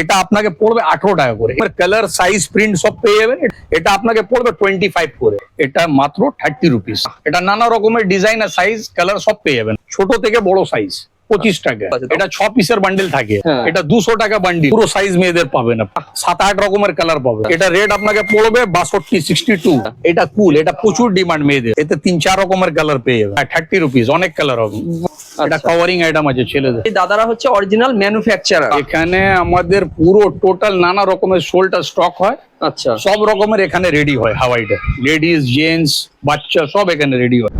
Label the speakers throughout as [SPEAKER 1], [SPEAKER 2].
[SPEAKER 1] এটা আপনাকে পড়বে আঠারো টাকা করে। কালার সাইজ প্রিন্ট সব পেয়ে যাবেন। এটা আপনাকে পড়বে টোয়েন্টি ফাইভ করে। এটা মাত্র থার্টি রুপিস এটা নানা রকমের ডিজাইন আর সাইজ কালার সব পেয়ে যাবেন। ছোট থেকে বড় সাইজ পঁচিশ টাকা।
[SPEAKER 2] আচ্ছা,
[SPEAKER 1] এটা ছ পিসের বান্ডেল থাকে।
[SPEAKER 2] হ্যাঁ।
[SPEAKER 1] এটা দুশো টাকা বান্ডিল পুরো সাইজ মেয়েদের পাবেন সাত আট রকমের কালার পাবেন। এটা রেট আপনাকে পড়বে বাষট্টি সিক্সটি টু এটা কুল এটা প্রচুর ডিমান্ড মেয়েদের। এতে তিন চার রকমের কালার পেয়ে যাবে থার্টি রুপিস অনেক কালার হবে। এটা
[SPEAKER 2] আচ্ছা।
[SPEAKER 1] কভারিং আইটেম আছে ছেলেদের।
[SPEAKER 2] দাদারা হচ্ছে অরিজিনাল ম্যানুফ্যাকচারার
[SPEAKER 1] এখানে আমাদের পুরো টোটাল নানা রকমের শোলটা স্টক হয়।
[SPEAKER 2] আচ্ছা।
[SPEAKER 1] সব রকমের এখানে রেডি হয় হাওয়াইটা। লেডিস জেন্টস বাচ্চা সব এখানে রেডি হয়।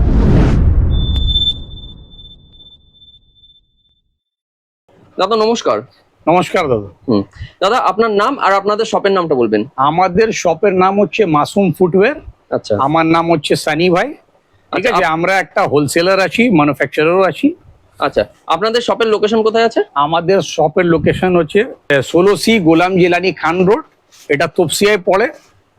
[SPEAKER 2] দাদা নমস্কার।
[SPEAKER 1] নমস্কার দাদা।
[SPEAKER 2] হুম। দাদা আপনার নাম আর আপনাদের শপের নামটা বলবেন।
[SPEAKER 1] আমাদের শপের নাম হচ্ছে মাসুম ফুটওয়্যার।
[SPEAKER 2] আচ্ছা।
[SPEAKER 1] আমার নাম হচ্ছে সানি ভাই। ঠিক
[SPEAKER 2] আচ্ছা,
[SPEAKER 1] আছে আমরা একটা হোলসেলার আছি ম্যানুফ্যাকচারারও আছি।
[SPEAKER 2] আচ্ছা আপনাদের শপের লোকেশন কোথায় আছে?
[SPEAKER 1] আমাদের শপের লোকেশন হচ্ছে ষোলো সি গোলাম জিলানি খান রোড। এটা তপসিয়ায় পড়ে।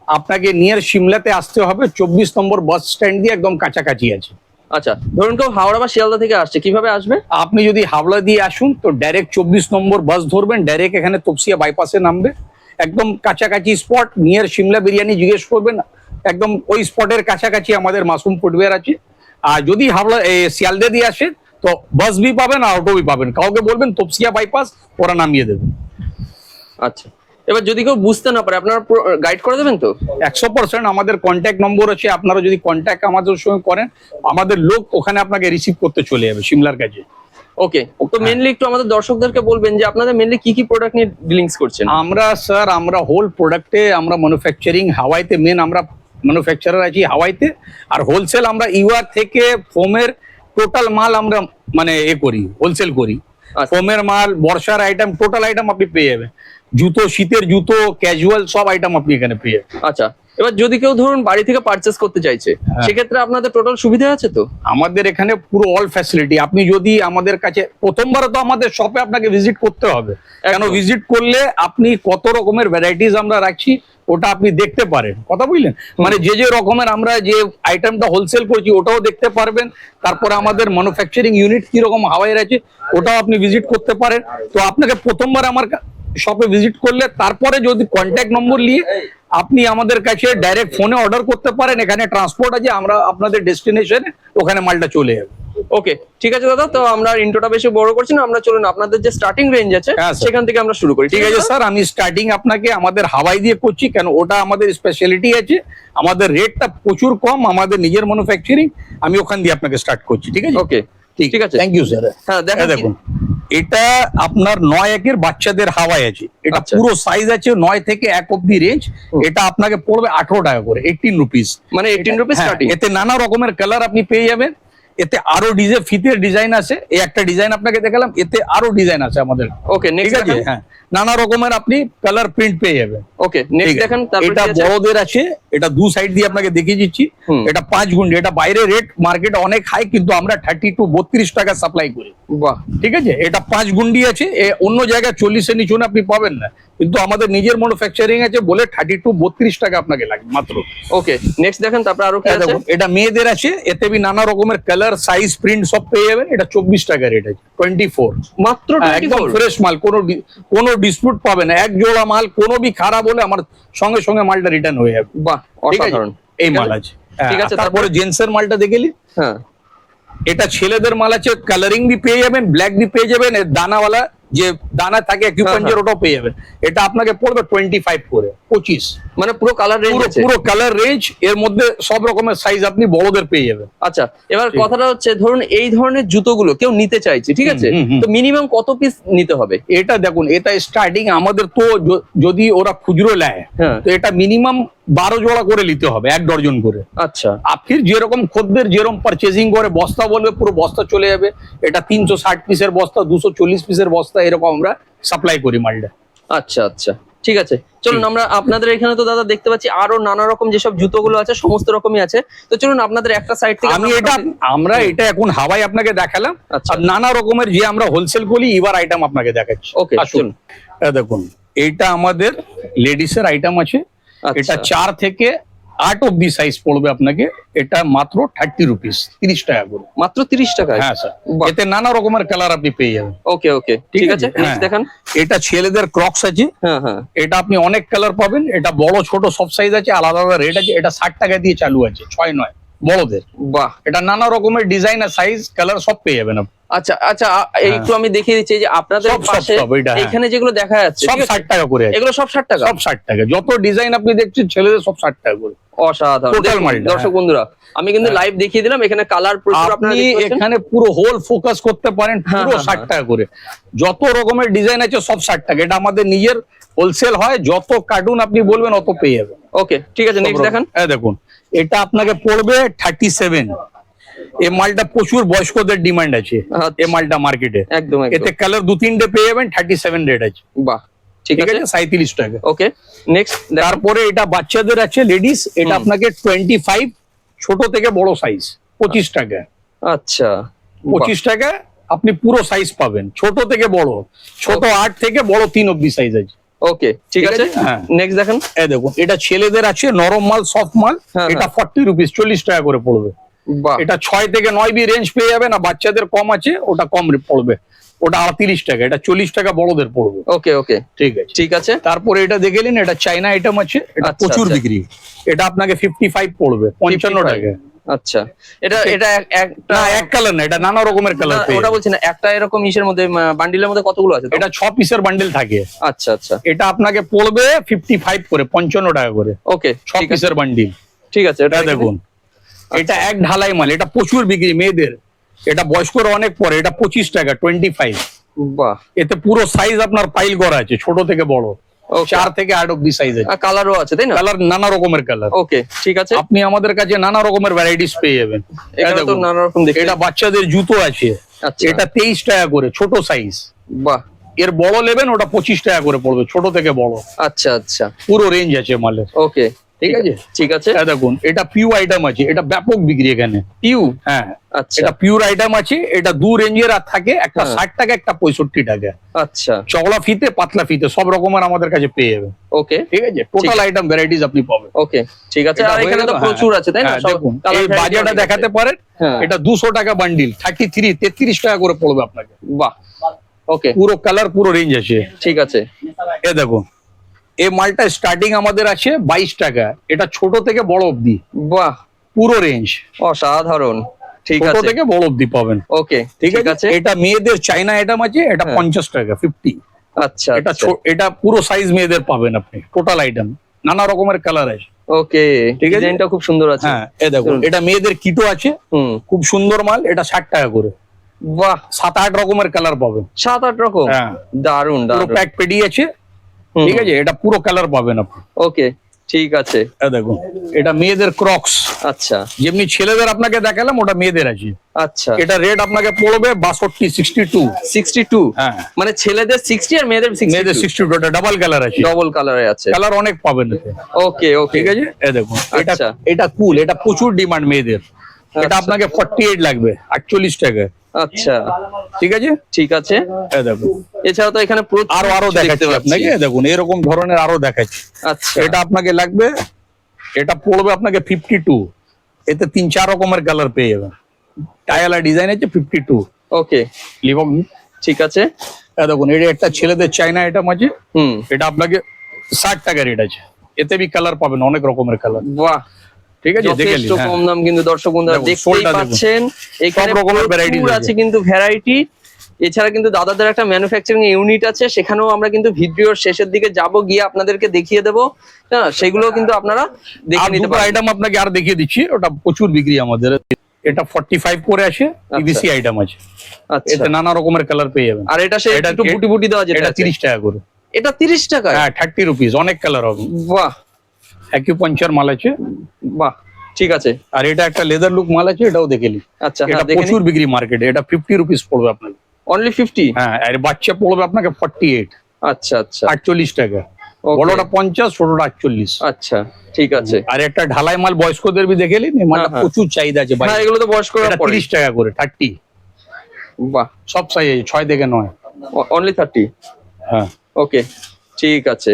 [SPEAKER 1] আপনাকে নিয়ার সিমলাতে আসতে হবে। চব্বিশ নম্বর বাস স্ট্যান্ড দিয়ে একদম কাছাকাছি আছে।
[SPEAKER 2] আচ্ছা ধরুন কেউ হাওড়া বা শিয়ালদা থেকে আসছে কীভাবে আসবে?
[SPEAKER 1] আপনি যদি হাওড়া দিয়ে আসুন তো ডাইরেক্ট চব্বিশ নম্বর বাস ধরবেন ডাইরেক্ট এখানে তপসিয়া বাইপাসে নামবে। একদম কাছাকাছি স্পট নিয়ার সিমলা বিরিয়ানি জিজ্ঞেস করবেন একদম ওই স্পটের কাছাকাছি আমাদের মাসুম ফুটওয়্যার আছে। আর যদি হাওড়া শিয়ালদা দিয়ে আসেন তো বাস বি পাবেন আর অটো বি পাবেন। কাউকে বলবেন তপসিয়া বাইপাস ওরা নামিয়ে দেবে।
[SPEAKER 2] আচ্ছা। এবার যদি কেউ বুঝতে না পারে আপনারা গাইড করে দেবেন তো?
[SPEAKER 1] একশো পার্সেন্ট আমাদের কন্ট্যাক্ট নম্বর আছে আপনারা যদি কন্ট্যাক্ট আমাদের সঙ্গে করেন আমাদের লোক ওখানে আপনাকে রিসিভ করতে চলে যাবে সিমলার কাছে।
[SPEAKER 2] ওকে তো মেনলি একটু আমাদের দর্শকদেরকে বলবেন যে আপনাদের মেনলি কি কি প্রোডাক্ট নিয়ে ডিলিংস করছেন?
[SPEAKER 1] আমরা স্যার আমরা হোল প্রোডাক্টে আমরা ম্যানুফ্যাকচারিং হাওয়াইতে মেন আমরা ম্যানুফ্যাকচারার আছি হাওয়াইতে আর হোলসেল আমরা ইউআর থেকে ফোমের টোটাল মাল আমরা মানে এ করি হোলসেল করি।
[SPEAKER 2] আচ্ছা।
[SPEAKER 1] ফোমের মাল বর্ষার আইটেম টোটাল আইটেম আপনি পেয়ে যাবেন। জুতো শীতের জুতো ক্যাজুয়াল সব আইটেম আপনি এখানে পেয়ে
[SPEAKER 2] আচ্ছা এবার যদি কেউ ধরুন বাড়ি থেকে পারচেস করতে চাইছে
[SPEAKER 1] হ্যাঁ।
[SPEAKER 2] সেক্ষেত্রে আপনাদের টোটাল সুবিধা আছে তো?
[SPEAKER 1] আমাদের এখানে পুরো অল ফ্যাসিলিটি আপনি যদি আমাদের কাছে প্রথমবার তো আমাদের শপে আপনাকে ভিজিট করতে হবে। কেন ভিজিট করলে আপনি কত রকমের ভ্যারাইটিস আমরা রাখছি ওটা আপনি দেখতে পারেন। কথা বুঝলেন? মানে যে যে রকমের আমরা যে আইটেমটা হোলসেল করছি ওটাও দেখতে পারবেন। তারপরে আমাদের ম্যানুফ্যাকচারিং ইউনিট কীরকম হাওয়াই আছে ওটাও আপনি ভিজিট করতে পারেন। তো আপনাকে প্রথমবার আমার শপে ভিজিট করলে তারপরে যদি কন্ট্যাক্ট নম্বর নিয়ে আপনি আমাদের কাছে ডাইরেক্ট ফোনে অর্ডার করতে পারেন এখানে ট্রান্সপোর্ট আছে আমরা আপনাদের ডেস্টিনেশনে ওখানে মালটা চলে যাবে।
[SPEAKER 2] ওকে ঠিক আছে দাদা তো আমরা ইন্টোটা বেশি বড় করছি না আমরা চলুন আপনাদের যে স্টার্টিং রেঞ্জ আছে
[SPEAKER 1] হ্যাঁ,
[SPEAKER 2] সেখান থেকে আমরা শুরু করি
[SPEAKER 1] ঠিক আছে স্যার আমি স্টার্টিং আপনাকে আমাদের হাওয়াই দিয়ে করছি কেন ওটা আমাদের স্পেশালিটি আছে আমাদের রেটটা প্রচুর কম আমাদের নিজের ম্যানুফ্যাকচারিং আমি ওখান দিয়ে আপনাকে স্টার্ট করছি ঠিক আছে?
[SPEAKER 2] ওকে
[SPEAKER 1] ঠিক।
[SPEAKER 2] ঠিক আছে।
[SPEAKER 1] থ্যাংক ইউ স্যার
[SPEAKER 2] হ্যাঁ দেখুন।
[SPEAKER 1] এটা আপনার নয় একের বাচ্চাদের হাওয়াই আছে। এটা
[SPEAKER 2] আচ্ছা।
[SPEAKER 1] পুরো সাইজ আছে নয় থেকে এক অব্দি রেঞ্জ এটা আপনাকে পড়বে আঠারো টাকা করে এইটিন রুপিস
[SPEAKER 2] মানে এইটিন রুপিস স্টার্টিং
[SPEAKER 1] এতে নানা রকমের কালার আপনি পেয়ে যাবেন। এতে আরও ডিজে ফিতের ডিজাইন আছে। এই একটা ডিজাইন আপনাকে দেখালাম এতে আরও ডিজাইন আছে আমাদের।
[SPEAKER 2] ওকে
[SPEAKER 1] ঠিক
[SPEAKER 2] নেক্সট
[SPEAKER 1] আছে হ্যাঁ। নানা রকমের আপনি কালার প্রিন্ট পেয়ে যাবেন।
[SPEAKER 2] ওকে নেক্সট দেখেন তারপর
[SPEAKER 1] এটা বড়দের আছে এটা দু সাইড দিয়ে আপনাকে দেখিয়ে দিচ্ছি। এটা পাঁচ গুন্ডি এটা বাইরে রেট মার্কেট অনেক হাই কিন্তু আমরা থার্টি টু বত্রিশ টাকা সাপ্লাই করি।
[SPEAKER 2] বাহ।
[SPEAKER 1] ঠিক আছে? এটা পাঁচ গুন্ডি আছে অন্য জায়গায় চল্লিশের নিচুনে আপনি পাবেন না। কিন্তু আমাদের নিজের ম্যানুফ্যাকচারিং আছে বলে থার্টি টু বত্রিশ টাকা আপনাকে লাগবে মাত্র।
[SPEAKER 2] ওকে নেক্সট দেখেন তারপর আরও কি
[SPEAKER 1] এটা
[SPEAKER 2] আছে?
[SPEAKER 1] এটা মেয়েদের আছে এতে বি নানা রকমের কালার সাইজ প্রিন্ট সব পেয়ে যাবেন এটা চব্বিশ টাকা রেট আছে টোয়েন্টি ফোর
[SPEAKER 2] মাত্র
[SPEAKER 1] একদম
[SPEAKER 2] 24
[SPEAKER 1] ফ্রেশ মাল কোনো কোনো ডিসপিউট পাবে না। এক জোড়া মাল কোনো বি খারাপ হলে আমার সঙ্গে সঙ্গে মালটা রিটার্ন হয়ে যাবে।
[SPEAKER 2] বাহ অসাধারণ।
[SPEAKER 1] এই মাল
[SPEAKER 2] আছে?
[SPEAKER 1] হ্যাঁ,
[SPEAKER 2] ঠিক আছে,
[SPEAKER 1] আর তারপরে? জেন্টসের মালটা দেখেলি
[SPEAKER 2] হ্যাঁ।
[SPEAKER 1] এটা ছেলেদের মাল আছে কালারিং বি পেয়ে যাবেন ব্ল্যাক বি পেয়ে যাবেন দানাওয়ালা যে দানা থাকে অ্যাকিউপাঞ্চার ওটাও পেয়ে যাবেন। এটা আপনাকে পড়বে টোয়েন্টি ফাইভ করে পঁচিশ।
[SPEAKER 2] মানে পুরো কালার রেঞ্জ আছে?
[SPEAKER 1] পুরো কালার রেঞ্জ এর মধ্যে সব রকমের সাইজ আপনি বড়দের পেয়ে যাবেন।
[SPEAKER 2] আচ্ছা এবার। কথাটা হচ্ছে ধরুন এই ধরনের জুতোগুলো কেউ নিতে চাইছে ঠিক আছে। তো মিনিমাম কত পিস নিতে হবে?
[SPEAKER 1] এটা দেখুন এটা স্টার্টিং আমাদের তো যদি ওরা খুচরো নেয়
[SPEAKER 2] হ্যাঁ।
[SPEAKER 1] তো এটা মিনিমাম বারো জোড়া করে নিতে হবে এক ডর্জন করে।
[SPEAKER 2] আচ্ছা।
[SPEAKER 1] আর যেরকম খদ্দের যেরকম পারচেজিং করে বস্তা বলবে পুরো বস্তা চলে যাবে। এটা তিনশো ষাট পিসের বস্তা দুশো চল্লিশ পিসের বস্তা এরকম আমরা সাপ্লাই করি মালটা।
[SPEAKER 2] আচ্ছা আচ্ছা। ঠিক আছে? চলুন আমরা আপনাদের এখানে তো দাদা দেখতে পাচ্ছি আরও নানা রকম যেসব জুতোগুলো আছে সমস্ত রকমই আছে। তো চলুন আপনাদের একটা সাইড থেকে
[SPEAKER 1] আমি এটা আমরা এটা এখন হাওয়াই আপনাকে দেখালাম।
[SPEAKER 2] আচ্ছা।
[SPEAKER 1] আর নানা রকমের যে আমরা হোলসেল করি এবার আইটেম আপনাকে দেখাচ্ছি।
[SPEAKER 2] ওকে
[SPEAKER 1] আসুন।
[SPEAKER 2] দেখুন
[SPEAKER 1] এটা দেখুন এটা আমাদের লেডিসের আইটেম আছে।
[SPEAKER 2] আচ্ছা।
[SPEAKER 1] এটা চার থেকে আট অব্দি সাইজ পড়বে আপনাকে এটা মাত্র থার্টি রুপিস তিরিশ টাকা করে।
[SPEAKER 2] মাত্র তিরিশ টাকা
[SPEAKER 1] হ্যাঁ স্যার এতে নানা রকমের কালার আপনি পেয়ে যাবেন।
[SPEAKER 2] ওকে ওকে
[SPEAKER 1] ঠিক আছে,
[SPEAKER 2] দেখেন
[SPEAKER 1] হ্যাঁ।
[SPEAKER 2] দেখান।
[SPEAKER 1] এটা ছেলেদের ক্রক্স আছে।
[SPEAKER 2] হ্যাঁ হ্যাঁ।
[SPEAKER 1] এটা আপনি অনেক কালার পাবেন। এটা বড় ছোট সব সাইজ আছে আলাদা আলাদা রেট আছে। এটা ষাট টাকা দিয়ে চালু আছে ছয় নয়। বড়দের।
[SPEAKER 2] বাহ।
[SPEAKER 1] এটা নানা রকমের ডিজাইন আর সাইজ কালার সব পেয়ে যাবেন আপনি।
[SPEAKER 2] আচ্ছা আচ্ছা একটু আমি দেখিয়ে দিচ্ছি যে আপনাদের
[SPEAKER 1] হ্যাঁ।
[SPEAKER 2] পাশে
[SPEAKER 1] এইটা, হ্যাঁ।
[SPEAKER 2] এখানে যেগুলো দেখা যাচ্ছে
[SPEAKER 1] সব
[SPEAKER 2] ঠিক আছে?
[SPEAKER 1] ষাট টাকা করে
[SPEAKER 2] এগুলো সব ষাট টাকা?
[SPEAKER 1] সব ষাট টাকা। যত ডিজাইন আপনি দেখছেন ছেলেদের সব ষাট টাকা করে।
[SPEAKER 2] অসাধারণ। দর্শক
[SPEAKER 1] হ্যাঁ।
[SPEAKER 2] বন্ধুরা আমি কিন্তু লাইভ দেখিয়ে দিলাম এখানে কালার
[SPEAKER 1] আপনি এখানে পুরো হোল ফোকাস করতে পারেন
[SPEAKER 2] হ্যাঁ,
[SPEAKER 1] পুরো
[SPEAKER 2] হ্যাঁ,
[SPEAKER 1] ষাট
[SPEAKER 2] হ্যাঁ।
[SPEAKER 1] টাকা করে। যত রকমের ডিজাইন আছে সব ষাট টাকা। এটা আমাদের নিজের হোলসেল হয় যত কার্টুন আপনি বলবেন অত পেয়ে যাবেন।
[SPEAKER 2] ওকে ঠিক আছে নেক্সট দেখান।
[SPEAKER 1] এই দেখুন এটা আপনাকে পড়বে থার্টি সেভেন এই মালটা প্রচুর বয়স্কদের ডিমান্ড আছে
[SPEAKER 2] আচ্ছা।
[SPEAKER 1] এই মালটা মার্কেটে
[SPEAKER 2] একদম
[SPEAKER 1] এতে কালার দু তিনটে পেয়ে যাবেন থার্টি সেভেন রেট আছে।
[SPEAKER 2] বাহ ঠিক আছে।
[SPEAKER 1] সাঁত্রিশ টাকা।
[SPEAKER 2] ওকে নেক্সট
[SPEAKER 1] তারপরে এটা বাচ্চাদের আছে লেডিস এটা আপনাকে টোয়েন্টি ফাইভ ছোট থেকে বড় সাইজ পঁচিশ টাকা।
[SPEAKER 2] আচ্ছা।
[SPEAKER 1] পঁচিশ টাকা আপনি পুরো সাইজ পাবেন ছোট থেকে বড় ছোট আট থেকে বড় তিন অব্দি সাইজ আছে।
[SPEAKER 2] ওকে ঠিক আছে?
[SPEAKER 1] আছে? হ্যাঁ।
[SPEAKER 2] নেক্সট দেখান।
[SPEAKER 1] এই দেখুন এটা ছেলেদের আছে নরম মাল সফট মাল
[SPEAKER 2] হ্যাঁ,
[SPEAKER 1] এটা ফর্টি রুপিস চল্লিশ টাকা করে পড়বে। এটা ছয় থেকে নয় বি রেঞ্জ পেয়ে যাবেন আর বাচ্চাদের কম আছে ওটা কম পড়বে। ওটা আটত্রিশ টাকা এটা চল্লিশ টাকা বড়দের পড়বে।
[SPEAKER 2] ওকে ওকে
[SPEAKER 1] ঠিক আছে।
[SPEAKER 2] ঠিক আছে।
[SPEAKER 1] তারপরে এটা দেখে নিন এটা চাইনা আইটেম আছে এটা
[SPEAKER 2] আচ্ছা,
[SPEAKER 1] প্রচুর
[SPEAKER 2] আচ্ছা।
[SPEAKER 1] বিক্রি। এটা আপনাকে ফিফটি ফাইভ পড়বে পঞ্চান্ন টাকা।
[SPEAKER 2] আচ্ছা। এটা এটা একটা
[SPEAKER 1] এক কালার না এটা নানা রকমের কালার
[SPEAKER 2] ওটা বলছি না একটা এরকম ইসের মধ্যে বান্ডিলের মধ্যে কতগুলো আছে
[SPEAKER 1] এটা ছ পিসের বান্ডেল থাকে।
[SPEAKER 2] আচ্ছা আচ্ছা।
[SPEAKER 1] এটা আপনাকে পড়বে ফিফটি ফাইভ করে পঞ্চান্ন টাকা করে।
[SPEAKER 2] ওকে
[SPEAKER 1] ছ পিসের বান্ডিল
[SPEAKER 2] ঠিক আছে এটা
[SPEAKER 1] দেখুন। এটা এক ঢালাই মাল এটা প্রচুর বিক্রি মেয়েদের। এটা বয়স্করা অনেক পরে এটা পঁচিশ টাকা টোয়েন্টি ফাইভ
[SPEAKER 2] বাহ।
[SPEAKER 1] এতে পুরো সাইজ আপনার পাইল করা আছে ছোট থেকে বড়. চার থেকে আট অব্দি সাইজ আছে
[SPEAKER 2] কালারও আছে তাই না?
[SPEAKER 1] কালার নানা রকমের কালার
[SPEAKER 2] ওকে ঠিক আছে।
[SPEAKER 1] আপনি আমাদের কাছে নানা রকমের ভ্যারাইটিস পেয়ে যাবেন।
[SPEAKER 2] নানা রকম
[SPEAKER 1] এটা বাচ্চাদের জুতো আছে।
[SPEAKER 2] আচ্ছা।
[SPEAKER 1] এটা তেইশ টাকা করে ছোট সাইজ
[SPEAKER 2] বাহ।
[SPEAKER 1] এর বড় নেবেন ওটা পঁচিশ টাকা করে পড়বে ছোট থেকে বড়।
[SPEAKER 2] আচ্ছা আচ্ছা।
[SPEAKER 1] পুরো রেঞ্জ আছে মালের।
[SPEAKER 2] ওকে
[SPEAKER 1] ঠিক আছে?
[SPEAKER 2] ঠিক আছে।
[SPEAKER 1] দেখুন এটা পিউ আইটেম আছে এটা ব্যাপক বিক্রি এখানে।
[SPEAKER 2] পিউ
[SPEAKER 1] হ্যাঁ।
[SPEAKER 2] আচ্ছা।
[SPEAKER 1] এটা পিওর আইটেম আছে এটা দু রেঞ্জের আর থাকে একটা
[SPEAKER 2] হ্যাঁ।
[SPEAKER 1] ষাট টাকা একটা পঁয়ষট্টি টাকা।
[SPEAKER 2] আচ্ছা।
[SPEAKER 1] চওড়া ফিতে পাতলা ফিতে সব রকমের আমাদের কাছে পেয়ে যাবেন।
[SPEAKER 2] ওকে
[SPEAKER 1] ঠিক আছে? টোটাল আইটেম ভ্যারাইটিস আপনি পাবেন।
[SPEAKER 2] ওকে ঠিক আছে। আর এখানে তো
[SPEAKER 1] হ্যাঁ।
[SPEAKER 2] প্রচুর আছে তাই না?
[SPEAKER 1] হ্যাঁ, দেখুন এই বাজারটা দেখাতে পারেন
[SPEAKER 2] হ্যাঁ।
[SPEAKER 1] এটা দুশো টাকা বান্ডিল থার্টি থ্রি তেত্রিশ টাকা করে পড়বে আপনাকে।
[SPEAKER 2] বাহ। ওকে
[SPEAKER 1] পুরো কালার পুরো রেঞ্জ আছে।
[SPEAKER 2] ঠিক আছে।
[SPEAKER 1] এ দেখুন। এই মালটা স্টার্টিং আমাদের আছে বাইশ টাকা। এটা ছোট থেকে বড় অবধি।
[SPEAKER 2] বাহ।
[SPEAKER 1] পুরো রেঞ্জ
[SPEAKER 2] অসাধারণ। ঠিক আছে।
[SPEAKER 1] থেকে বড় অবধি পাবেন।
[SPEAKER 2] ওকে
[SPEAKER 1] ঠিক আছে? এটা মেয়েদের চাইনা আইটেম আছে এটা
[SPEAKER 2] হ্যাঁ।
[SPEAKER 1] পঞ্চাশ টাকা ফিফটি
[SPEAKER 2] আচ্ছা
[SPEAKER 1] এটা
[SPEAKER 2] আচ্ছা।
[SPEAKER 1] এটা পুরো সাইজ মেয়েদের পাবেন আপনি টোটাল আইটেম নানা রকমের কালার আছে।
[SPEAKER 2] ওকে
[SPEAKER 1] ঠিক আছে?
[SPEAKER 2] ডিজাইনটা খুব সুন্দর আছে।
[SPEAKER 1] হ্যাঁ এ দেখুন এটা মেয়েদের কিটো আছে। খুব সুন্দর মাল এটা ষাট টাকা করে।
[SPEAKER 2] বাহ।
[SPEAKER 1] সাত আট রকমের কালার পাবেন।
[SPEAKER 2] সাত আট রকম?
[SPEAKER 1] হ্যাঁ। দারুণ
[SPEAKER 2] দারুণ
[SPEAKER 1] প্যাক পেডি আছে ঠিক আছে? এটা পুরো কালার পাবেন আপনি।
[SPEAKER 2] ওকে ঠিক আছে।
[SPEAKER 1] দেখুন এটা মেয়েদের ক্রক্স
[SPEAKER 2] আচ্ছা।
[SPEAKER 1] যেমনি ছেলেদের আপনাকে দেখালাম ওটা মেয়েদের আছে।
[SPEAKER 2] আচ্ছা।
[SPEAKER 1] এটা রেট আপনাকে পড়বে বাষট্টি সিক্সটি টু
[SPEAKER 2] সিক্সটি টু
[SPEAKER 1] হ্যাঁ।
[SPEAKER 2] মানে ছেলেদের সিক্সটি আর মেয়েদের
[SPEAKER 1] মেয়েদের
[SPEAKER 2] সিক্সটি
[SPEAKER 1] সিক্সটি টু এটা ডাবল কালার আছে।
[SPEAKER 2] ডবল কালারে আছে।
[SPEAKER 1] কালার অনেক পাবেন
[SPEAKER 2] ওকে ওকে।
[SPEAKER 1] ঠিক আছে? এ দেখুন এটা
[SPEAKER 2] আচ্ছা।
[SPEAKER 1] এটা কুল এটা প্রচুর ডিমান্ড মেয়েদের। এটা
[SPEAKER 2] আচ্ছা।
[SPEAKER 1] আপনাকে ফর্টি এইট লাগবে আটচল্লিশ টাকা
[SPEAKER 2] আচ্ছা।
[SPEAKER 1] ঠিক আছে?
[SPEAKER 2] ঠিক আছে।
[SPEAKER 1] এ দেখুন।
[SPEAKER 2] এছাড়া তো এখানে আরও আরও
[SPEAKER 1] দেখাচ্ছি আপনাকে দেখুন এরকম ধরনের আরও দেখাচ্ছি।
[SPEAKER 2] আচ্ছা।
[SPEAKER 1] এটা আপনাকে লাগবে এটা পড়বে আপনাকে ফিফটি টু এতে তিন চার রকমের কালার পেয়ে যাবেন। টায়ালা ডিজাইন আছে ফিফটি টু
[SPEAKER 2] ওকে
[SPEAKER 1] লিভক
[SPEAKER 2] ঠিক আছে।
[SPEAKER 1] দেখুন এটা একটা ছেলেদের চাইনা আইটেম আছে
[SPEAKER 2] হুম।
[SPEAKER 1] এটা আপনাকে ষাট টাকা রেট আছে। এতে বি কালার পাবেন অনেক রকমের কালার
[SPEAKER 2] বাহ।
[SPEAKER 1] ঠিক আছে দেখে নিন, হ্যাঁ।
[SPEAKER 2] কম দাম কিন্তু দর্শক বন্ধুরা দেখতেই পাচ্ছেন এখানে
[SPEAKER 1] রকমের
[SPEAKER 2] প্রচুর
[SPEAKER 1] আছে।
[SPEAKER 2] কিন্তু ভ্যারাইটি এছাড়া কিন্তু দাদাদের একটা ম্যানুফ্যাকচারিং ইউনিট আছে সেখানেও আমরা কিন্তু ভিডিওর শেষের দিকে যাব গিয়ে আপনাদেরকে দেখিয়ে দেবো। হ্যাঁ সেগুলো কিন্তু আপনারা দেখে নিতে পারেন
[SPEAKER 1] আইটেম আপনাকে আর দেখিয়ে দিচ্ছি ওটা প্রচুর বিক্রি আমাদের। এটা ফর্টি ফাইভ করে আসে পিভিসি আইটেম আছে।
[SPEAKER 2] আচ্ছা।
[SPEAKER 1] এতে নানা রকমের কালার পেয়ে যাবেন।
[SPEAKER 2] আর এটা সে
[SPEAKER 1] এটা-
[SPEAKER 2] একটু বুটি বুটি দেওয়া যেটা
[SPEAKER 1] এটা
[SPEAKER 2] আছে।
[SPEAKER 1] তিরিশ টাকা করে।
[SPEAKER 2] এটা তিরিশ টাকা
[SPEAKER 1] হ্যাঁ থার্টি রুপিস অনেক কালার হবে।
[SPEAKER 2] বাহ
[SPEAKER 1] অ্যাকিউপাঞ্চার মাল আছে।
[SPEAKER 2] বাহ ঠিক আছে।
[SPEAKER 1] আর এটা একটা লেদার লুক মাল আছে এটাও দেখে নিন।
[SPEAKER 2] আচ্ছা
[SPEAKER 1] এটা
[SPEAKER 2] হ্যাঁ
[SPEAKER 1] প্রচুর বিক্রি মার্কেটে এটা ফিফটি রুপিস পড়বে আপনাকে।
[SPEAKER 2] অনলি ফিফটি
[SPEAKER 1] হ্যাঁ আর বাচ্চা পড়বে আপনাকে ফর্টি এইট
[SPEAKER 2] আচ্ছা আচ্ছা।
[SPEAKER 1] আটচল্লিশ টাকা. বড়টা পঞ্চাশ ছোটটা আটচল্লিশ।
[SPEAKER 2] আচ্ছা ঠিক আছে।
[SPEAKER 1] আর একটা ঢালাই মাল বয়স্কদের বি দেখে নিন মালটা
[SPEAKER 2] হ্যাঁ, হ্যাঁ।
[SPEAKER 1] প্রচুর চাহিদা আছে
[SPEAKER 2] হ্যাঁ এগুলো তো বয়স্ক
[SPEAKER 1] তিরিশ টাকা করে থার্টি
[SPEAKER 2] বাহ।
[SPEAKER 1] সব সাইজ ছয় থেকে নয়।
[SPEAKER 2] অনলি থার্টি
[SPEAKER 1] হ্যাঁ।
[SPEAKER 2] ওকে ঠিক আছে।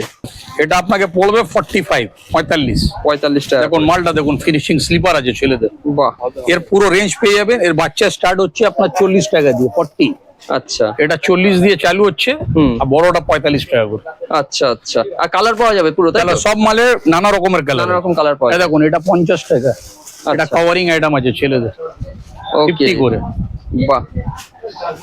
[SPEAKER 1] এটা আপনাকে পড়বে ফর্টি ফাইভ পঁয়তাল্লিশ।
[SPEAKER 2] পঁয়তাল্লিশ টাকা
[SPEAKER 1] দেখুন মালটা দেখুন ফিনিশিং স্লিপার আছে ছেলেদের।
[SPEAKER 2] বাহ।
[SPEAKER 1] এর পুরো রেঞ্জ পেয়ে যাবেন। এর বাচ্চা স্টার্ট হচ্ছে আপনার চল্লিশ টাকা দিয়ে ফর্টি
[SPEAKER 2] আচ্ছা।
[SPEAKER 1] এটা চল্লিশ দিয়ে চালু হচ্ছে। আর বড়টা পঁয়তাল্লিশ টাকা করে।
[SPEAKER 2] আচ্ছা আচ্ছা। আর কালার পাওয়া যাবে পুরো
[SPEAKER 1] তাহলে সব মালে নানা রকমের কালার
[SPEAKER 2] নানা রকম কালার পাওয়া যাবে
[SPEAKER 1] দেখুন এটা পঞ্চাশ টাকা। এটা
[SPEAKER 2] আচ্ছা।
[SPEAKER 1] কভারিং আইটেম আছে ছেলেদের। ফিফটি করে।
[SPEAKER 2] বাহ।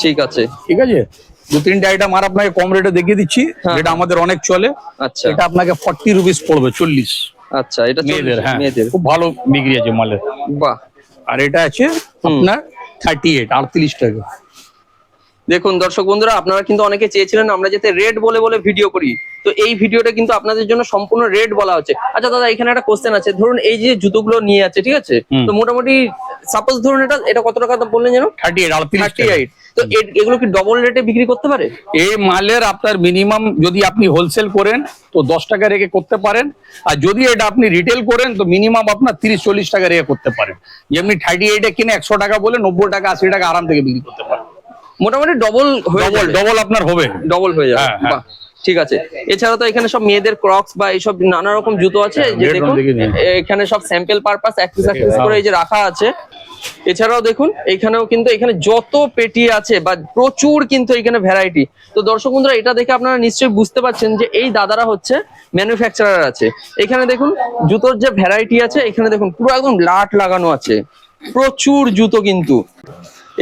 [SPEAKER 2] ঠিক আছে।
[SPEAKER 1] ঠিক আছে? দু তিনটে আইটেম আর আপনাকে কম রেটে দেখিয়ে দিচ্ছি
[SPEAKER 2] হ্যাঁ।
[SPEAKER 1] যেটা আমাদের অনেক চলে।
[SPEAKER 2] আচ্ছা।
[SPEAKER 1] এটা আপনাকে ফর্টি রুপিস পড়বে চল্লিশ।
[SPEAKER 2] আচ্ছা এটা
[SPEAKER 1] মেয়েদের হ্যাঁ।
[SPEAKER 2] মেয়েদের।
[SPEAKER 1] খুব ভালো বিক্রি আছে মালের।
[SPEAKER 2] বাহ।
[SPEAKER 1] আর এটা আছে আপনার থার্টি এইট আটত্রিশ টাকা।
[SPEAKER 2] দেখুন দর্শক বন্ধুরা আপনারা কিন্তু অনেকে চেয়েছিলেন আমরা যাতে রেড বলে বলে ভিডিও করি। তো এই ভিডিওটা কিন্তু আপনাদের জন্য সম্পূর্ণ রেড বলা হচ্ছে। আচ্ছা দাদা এখানে একটা কোশ্চেন আছে। ধরুন এই যে জুতোগুলো নিয়ে আছে ঠিক আছে? তো মোটামুটি সাপোজ ধরুন এটা এটা কত টাকা বললেন যেন?
[SPEAKER 1] থার্টি এইট
[SPEAKER 2] থার্টি এইট তো এগুলো কি ডবল রেটে বিক্রি করতে পারে?
[SPEAKER 1] এই মালের আপনার মিনিমাম যদি আপনি হোলসেল করেন তো দশ টাকা রেখে করতে পারেন। আর যদি এটা আপনি রিটেল করেন তো মিনিমাম আপনার তিরিশ চল্লিশ টাকা রেখে করতে পারেন। যেমনি থার্টি এইটে কিনে একশো টাকা বলে নব্বই টাকা আশি টাকা আরাম থেকে বিক্রি করতে পারেন।
[SPEAKER 2] মোটামুটি ডবল
[SPEAKER 1] ডবল ডবল আপনার হবে।
[SPEAKER 2] ডবল হয়ে যাবে।
[SPEAKER 1] হ্যাঁ, হ্যাঁ।
[SPEAKER 2] ঠিক আছে। এছাড়া তো এখানে সব মেয়েদের ক্রক্স বা এইসব নানা রকম জুতো আছে যে দেখুন। এখানে সব স্যাম্পল পারপাস অ্যাক্সেস অ্যাক্সেস করে এই যে রাখা আছে। এছাড়াও দেখুন এখানেও কিন্তু এখানে যত পেটি আছে বা প্রচুর কিন্তু এখানে ভ্যারাইটি তো দর্শক বন্ধুরা এটা দেখে আপনারা নিশ্চয়ই বুঝতে পারছেন যে এই দাদারা হচ্ছে ম্যানুফ্যাকচারার আছে। এখানে দেখুন জুতোর যে ভ্যারাইটি আছে এখানে দেখুন পুরো একদম লাট লাগানো আছে। প্রচুর জুতো কিন্তু।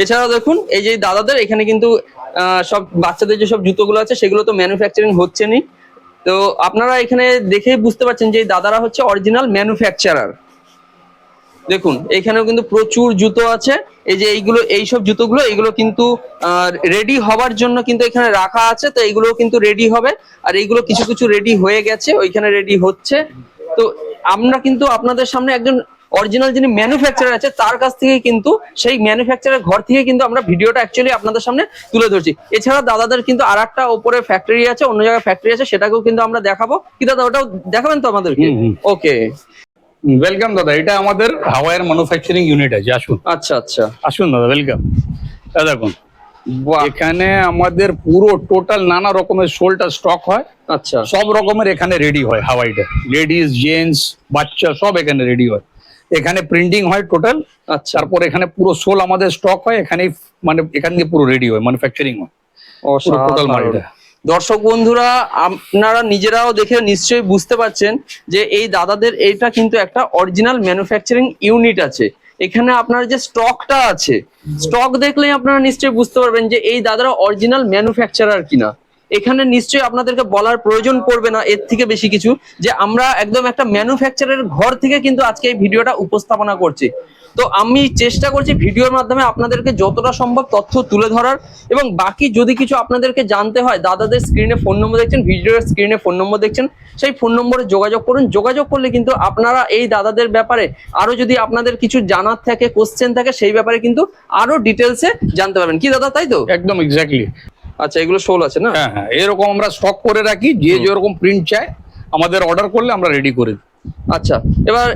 [SPEAKER 2] এছাড়াও দেখুন, এই যে দাদাদের, এখানে কিন্তু সব বাচ্চাদের যেসব জুতোগুলো আছে, সেগুলো তো ম্যানুফ্যাকচারিং হচ্ছে নি তো আপনারা এখানে দেখেই বুঝতে পারছেন যে দাদারা হচ্ছে অরিজিনাল ম্যানুফ্যাকচারার দেখুন, এখানেও কিন্তু প্রচুর জুতো আছে। এই যে এইগুলো এইসব জুতোগুলো, এগুলো কিন্তু রেডি হবার জন্য কিন্তু এখানে রাখা আছে, তো এইগুলো কিন্তু রেডি হবে। আর এইগুলো কিছু কিছু রেডি হয়ে গেছে, ওইখানে রেডি হচ্ছে। তো আমরা কিন্তু আপনাদের সামনে একজন অরিজিনাল যিনি ম্যানুফ্যাকচারার আছে তার কাছ থেকে কিন্তু সেই ম্যানুফ্যাকচারের ঘর থেকে কিন্তু আমরা ভিডিওটা অ্যাকচুয়ালি আপনাদের সামনে তুলে ধরছি। এছাড়া দাদাদের কিন্তু আর একটা ওপরে ফ্যাক্টরি আছে অন্য জায়গায় ফ্যাক্টরি আছে সেটাকেও কিন্তু আমরা দেখাবো। কি দাদা ওটাও দেখাবেন তো আমাদেরকে। ওকে
[SPEAKER 1] ওয়েলকাম দাদা এটা আমাদের হাওয়াইয়ের ম্যানুফ্যাকচারিং ইউনিট আছে আসুন।
[SPEAKER 2] আচ্ছা আচ্ছা।
[SPEAKER 1] আসুন দাদা ওয়েলকাম দেখুন এখানে আমাদের পুরো টোটাল নানা রকমের শোলটা স্টক হয়।
[SPEAKER 2] আচ্ছা।
[SPEAKER 1] সব রকমের এখানে রেডি হয় হাওয়াইটা লেডিস জেন্টস বাচ্চা সব এখানে রেডি হয়। এখানে প্রিন্টিং হয় টোটাল
[SPEAKER 2] আচ্ছা।
[SPEAKER 1] তারপর এখানে পুরো সোল আমাদের স্টক হয় এখানে মানে এখান দিয়ে পুরো রেডি হয় ম্যানুফ্যাকচারিং হয়। টোটাল মালটা।
[SPEAKER 2] দর্শক বন্ধুরা আপনারা নিজেরাও দেখে নিশ্চয়ই বুঝতে পারছেন যে এই দাদাদের এইটা কিন্তু একটা অরিজিনাল ম্যানুফ্যাকচারিং ইউনিট আছে। এখানে আপনার যে স্টকটা আছে স্টক দেখলেই আপনারা নিশ্চয়ই বুঝতে পারবেন যে এই দাদারা অরিজিনাল ম্যানুফ্যাকচারার কিনা। এখানে নিশ্চয়ই আপনাদেরকে বলার প্রয়োজন পড়বে না, এর থেকে বেশি কিছু, যে আমরা একদম একটা ম্যানুফ্যাকচারের ঘর থেকে কিন্তু আজকে এই ভিডিওটা উপস্থাপনা করছি। তো আমি চেষ্টা করছি ভিডিওর মাধ্যমে আপনাদেরকে যতটা সম্ভব তথ্য তুলে ধরার এবং বাকি যদি কিছু আপনাদেরকে জানতে হয়, দাদাদের স্ক্রিনে ফোন নম্বর দেখছেন, ভিডিওর স্ক্রিনে ফোন নম্বর দেখছেন, সেই ফোন নম্বরে যোগাযোগ করুন। যোগাযোগ করলে কিন্তু আপনারা এই দাদাদের ব্যাপারে আরও যদি আপনাদের কিছু জানার থাকে কোশ্চেন থাকে, সেই ব্যাপারে কিন্তু আরও ডিটেলসে জানতে পারবেন। কি দাদা, তাই তো?
[SPEAKER 1] একদম এক্স্যাক্টলি
[SPEAKER 2] আচ্ছা এগুলো শোল আছে না?
[SPEAKER 1] হ্যাঁ হ্যাঁ এরকম আমরা স্টক করে রাখি যে যেরকম প্রিন্ট চায় আমাদের অর্ডার করলে আমরা রেডি করে দিই।
[SPEAKER 2] আচ্ছা এবার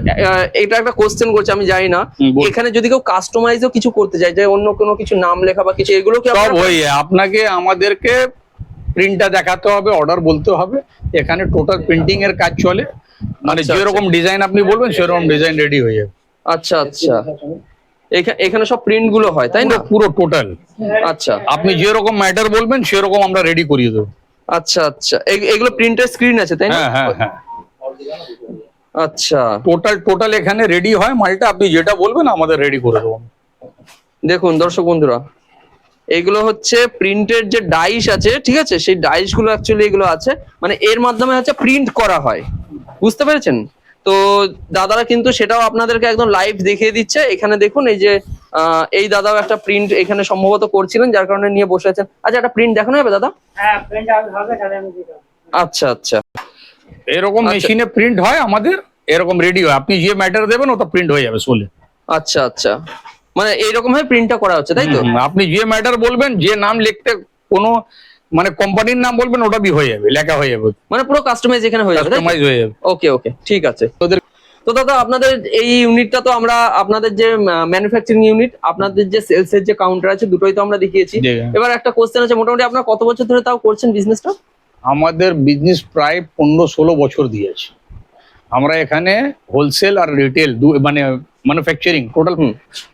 [SPEAKER 2] এটা একটা কোশ্চেন করছে আমি জানি না। এখানে যদি কেউ কাস্টমাইজও কিছু করতে চায় যে অন্য কোনো কিছু নাম লেখা বা কিছু এগুলো কি
[SPEAKER 1] সব যায়। আপনাকে আমাদেরকে প্রিন্টটা দেখাতে হবে অর্ডার বলতে হবে। এখানে টোটাল প্রিন্টিং এর কাজ চলে। মানে
[SPEAKER 2] আচ্ছা,
[SPEAKER 1] যেরকম ডিজাইন আপনি বলবেন সেরকম ডিজাইন রেডি হয়ে যাবে।
[SPEAKER 2] আচ্ছা আচ্ছা। এখানে সব প্রিন্টগুলো হয় তাই না?
[SPEAKER 1] পুরো টোটাল
[SPEAKER 2] আচ্ছা।
[SPEAKER 1] আপনি যেরকম ম্যাটার বলবেন সেরকম আমরা রেডি করিয়ে দেবো।
[SPEAKER 2] আচ্ছা আচ্ছা। এগুলো প্রিন্টের স্ক্রিন আছে তাই না?
[SPEAKER 1] হ্যাঁ হ্যাঁ হ্যাঁ।
[SPEAKER 2] আচ্ছা।
[SPEAKER 1] টোটাল টোটাল এখানে রেডি হয় মালটা আপনি যেটা বলবেন আমাদের রেডি করে দেবো।
[SPEAKER 2] দেখুন দর্শক বন্ধুরা এগুলো হচ্ছে প্রিন্টের যে ডাইস আছে ঠিক আছে? সেই ডাইসগুলো অ্যাকচুয়ালি এগুলো আছে মানে এর মাধ্যমে হচ্ছে প্রিন্ট করা হয়। বুঝতে পেরেছেন? তো দাদারা কিন্তু সেটাও আপনাদেরকে একদম লাইভ দেখিয়ে দিচ্ছে। এখানে দেখুন এই যে আহ, এই দাদাও একটা প্রিন্ট এখানে সম্ভবত করছিলেন যার কারণে নিয়ে বসে আছেন। আচ্ছা একটা প্রিন্ট দেখানো যাবে দাদা?
[SPEAKER 3] হ্যাঁ প্রিন্ট হবে পারব।
[SPEAKER 2] আচ্ছা আচ্ছা।
[SPEAKER 1] এরকম
[SPEAKER 2] আচ্ছা।
[SPEAKER 1] মেশিনে প্রিন্ট হয় আমাদের এরকম রেডি হয়। আপনি যে ম্যাটার দেবেন ওটা প্রিন্ট হয়ে যাবে সোলে
[SPEAKER 2] আচ্ছা আচ্ছা। মানে এইরকম ভাবে প্রিন্টটা করা হচ্ছে তাই তো?
[SPEAKER 1] আপনি যে ম্যাটার বলবেন যে নাম লিখতে কোনো মানে কোম্পানির নাম বলবেন ওটা হয়ে যাবে লেখা হয়ে যাবে।
[SPEAKER 2] মানে পুরো কাস্টমাইজ এখানে হয়ে যাবে
[SPEAKER 1] কাস্টমাইজ হয়ে যাবে।
[SPEAKER 2] ওকে ওকে ঠিক আছে।
[SPEAKER 1] তোদের
[SPEAKER 2] তো দাদা আপনাদের এই ইউনিটটা তো আমরা আপনাদের যে ম্যানুফ্যাকচারিং ইউনিট আপনাদের যে সেলস এর যে কাউন্টার আছে দুটোই তো আমরা দেখিয়েছি। এবার একটা কোশ্চেন আছে মোটামুটি আপনার কত বছর ধরে তাও করছেন বিজনেসটা
[SPEAKER 1] আমাদের বিজনেস প্রায় পনেরো ষোলো বছর দিয়েছে। আমরা এখানে হোলসেল আর রিটেল মানে ম্যানুফ্যাকচারিং টোটাল।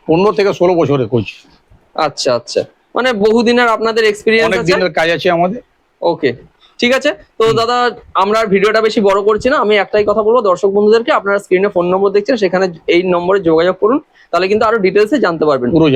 [SPEAKER 1] পনেরো থেকে ষোলো বছরে করছি।
[SPEAKER 2] আচ্ছা আচ্ছা। মানে বহুদিনের আপনাদের এক্সপিরিয়েন্স
[SPEAKER 1] অনেক
[SPEAKER 2] আছে?
[SPEAKER 1] দিনের কাজ আছে আমাদের।
[SPEAKER 2] ওকে ঠিক আছে? তো দাদা আমরা ভিডিওটা বেশি বড় করছি না। আমি একটাই কথা বলব দর্শক বন্ধুদেরকে আপনারা স্ক্রিনে ফোন নম্বর দেখছেন সেখানে এই নম্বরে যোগাযোগ করুন। তাহলে কিন্তু আরও ডিটেলসে জানতে পারবেন।
[SPEAKER 1] পুরো